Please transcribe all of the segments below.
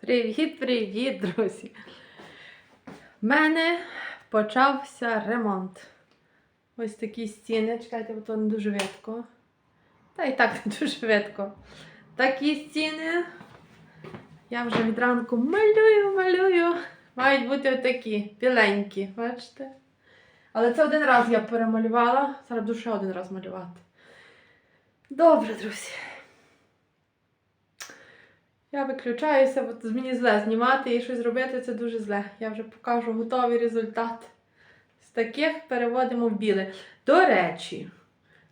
Привіт-привіт, друзі! В мене почався ремонт. Ось такі стіни. Чекайте, бо то не дуже видко. Та і так не дуже видко. Такі стіни. Я вже від ранку малюю, малюю. Мають бути отакі, біленькі, бачите? Але це один раз я перемалювала. Зараз буду ще один раз малювати. Добре, друзі. Я виключаюся, бо мені зле знімати і щось робити це дуже зле. Я вже покажу готовий результат. З таких переводимо в біле. До речі,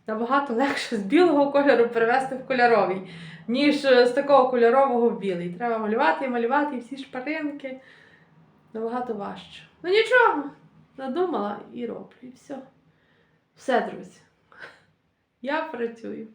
набагато легше з білого кольору перевести в кольоровий, ніж е, з такого кольорового в білий. Треба малювати і малювати і всі шпаринки. Набагато важче. Ну нічого, надумала і роблю. І все. Все, друзі. Я працюю.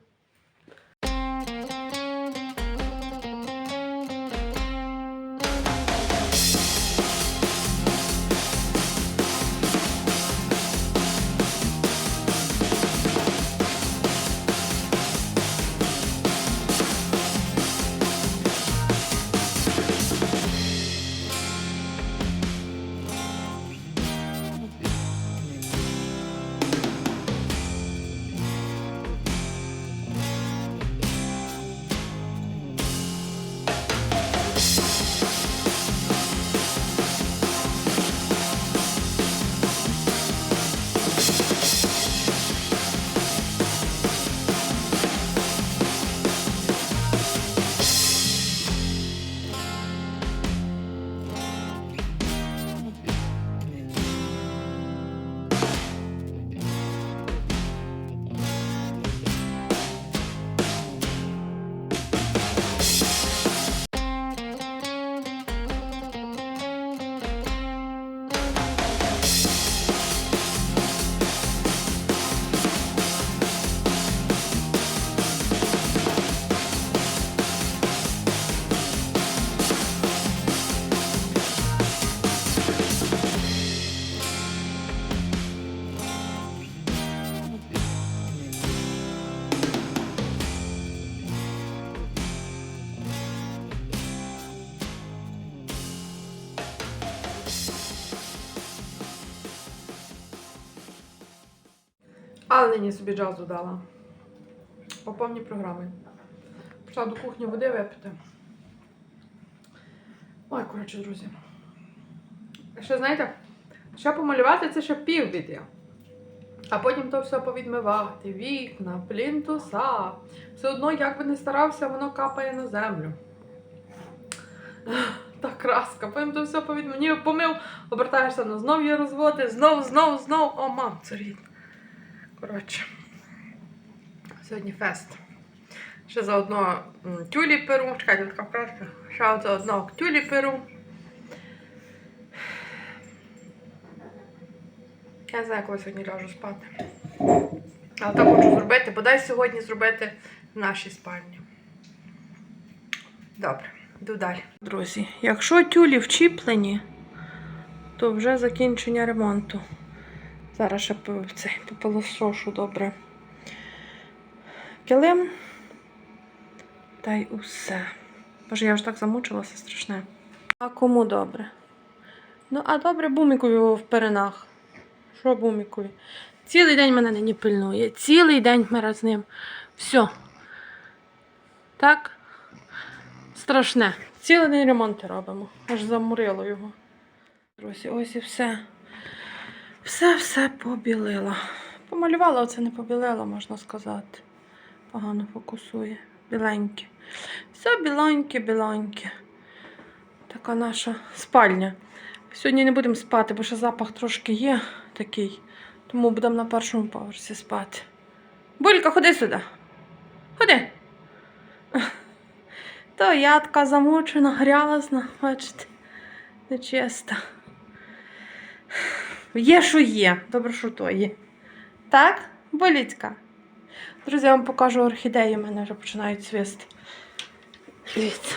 Але нині собі джазу дала. По повній програмі. Пішла до кухні води випити. Ой, коротше, друзі. Ще знаєте, ще помалювати це ще пів відео. А потім то все повідмивати, вікна, плінтуса. Все одно, як би не старався, воно капає на землю. Та краска, потім то все повідмив. Помив, обертаєшся, ну знов є розводи, знов, знов, знов. О, мам, це рідно. Коротше, сьогодні фест. Ще заодно тюлі перу. Чекайте, така краска. Ще заодно тюлі перу. Я не знаю, коли сьогодні ляжу спати. Але так хочу зробити, бодай сьогодні зробити в нашій спальні. Добре, йду далі. Друзі, якщо тюлі вчіплені, то вже закінчення ремонту. Зараз ще цей попилосошу добре. Килим. Та й усе. Боже, я вже так замучилася страшне. А кому добре? Ну, а добре бумікові в перенах. Що бумікові? Цілий день мене нині пильнує. Цілий день ми з ним. Все. Так? Страшне. Цілий день ремонти робимо. Аж замурило його. Друзі, ось і все. Все-все побілила. Помалювала, оце не побілила, можна сказати. Погано фокусує. Біленьке. Все біленьке, біленьке. Така наша спальня. Сьогодні не будемо спати, бо ще запах трошки є такий. Тому будемо на першому поверсі спати. Булька, ходи сюди. Ходи. То я така замучена, грязна, бачите, нечиста. Є, що є. Добре, що то є. Так, боліцька. Друзі, я вам покажу орхідеї, у мене вже починають цвісти. Дивіться.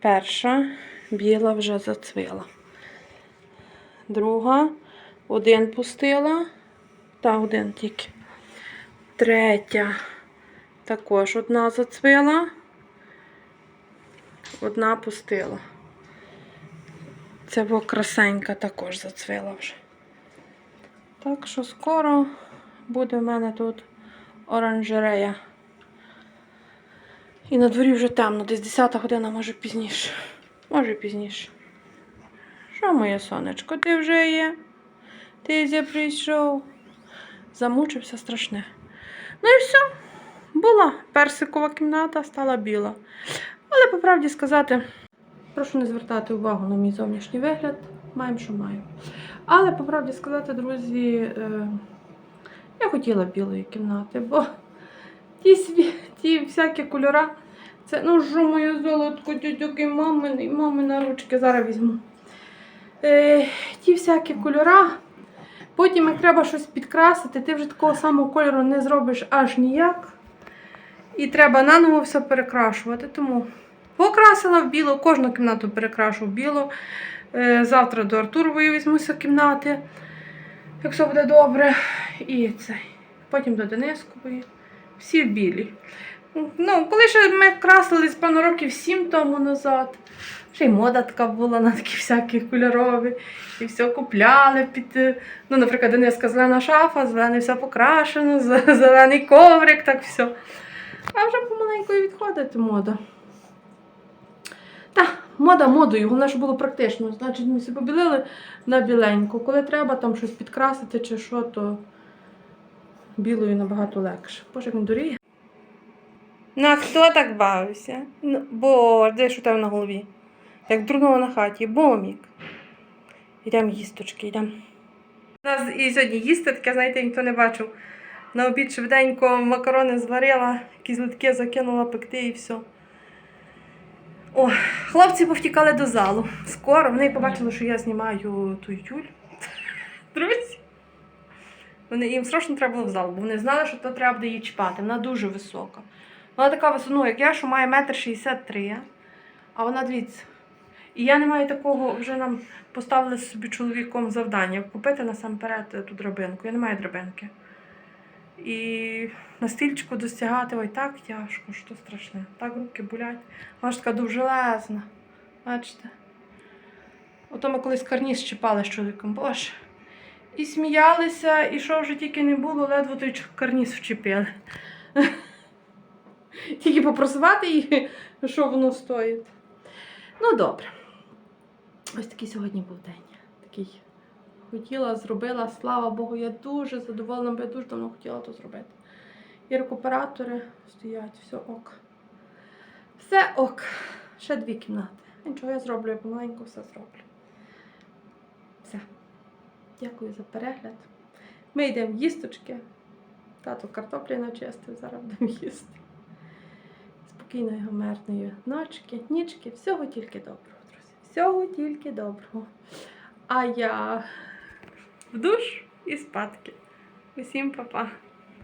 Перша біла вже зацвіла. Друга один пустила. Та один тільки. Третя також одна зацвіла. одна пустила. Це бо красенька також зацвіла вже. Так що скоро буде в мене тут оранжерея. І на дворі вже темно, десь 10 година, може пізніше. Може пізніше. Що моє сонечко, ти вже є? Ти зя прийшов. Замучився страшне. Ну і все. Була персикова кімната, стала біла. Але по правді сказати, прошу не звертати увагу на мій зовнішній вигляд. Маємо, що маємо. Але по правді сказати, друзі, е, я хотіла білої кімнати, бо ті, сві, ті всякі кольора. Це, ну що моє золотко, тютюки, мамини, мамина ручки зараз візьму. Е, ті всякі кольора. Потім, як треба щось підкрасити, ти вже такого самого кольору не зробиш аж ніяк. І треба наново все перекрашувати. Тому покрасила в біло, кожну кімнату перекрашу в біло. Е, Завтра до Артурової візьмуся кімнати, якщо буде добре. І цей. Потім до Денискової. Всі в білі. Ну, коли ще ми красились, певно, років сім тому назад. Ще й мода така була на такі всякі кольорові. І все купляли під. е, Ну, наприклад, Дениска зелена шафа, зелене все покрашено, зелений коврик, так все. А вже помаленьку і відходить мода. Мода модою, головне, щоб було практично. Значить, ми все побілили на біленьку. Коли треба там щось підкрасити чи що, то білою набагато легше. Боже, він дуріє. На хто так бавився? Ну, бо де у тебе на голові? Як дурного на хаті, бомік. Йдемо їсточки, йдемо. У нас і сьогодні їсти, таке, знаєте, ніхто не бачив. На обід швиденько макарони зварила, якісь литки закинула пекти і все. О, хлопці повтікали до залу. Скоро вони побачили, що я знімаю ту тюль. Друзі. Вони, їм срочно треба було в зал, бо вони знали, що то треба буде її чіпати. Вона дуже висока. Вона така висока, ну, як я, що має метр шістдесят три, а вона дивіться. І я не маю такого, вже нам поставили собі чоловіком завдання купити насамперед ту драбинку. Я не маю драбинки. І на стільчику достягати ой так тяжко, що страшне. Так руки болять. Вона ж така довжелезна. Бачите? Ото ми колись карніз чіпали з чоловіком, боже. І сміялися, і що вже тільки не було, ледве той карніз вчепили. Тільки попросувати її, що воно стоїть. Ну, добре. Ось такий сьогодні був день. Такий хотіла, зробила, слава Богу, я дуже задоволена, бо я дуже давно хотіла то зробити. І рекуператори стоять, все ок. Все ок. Ще дві кімнати. Нічого я зроблю, я помаленьку все зроблю. Все. Дякую за перегляд. Ми йдемо в їсточки. Тато картоплі начистив, зараз будемо їсти. Спокійної, гомерної ночки, нічки, всього тільки доброго, друзі. Всього тільки доброго. А я в душ і спадки. Усім па-па.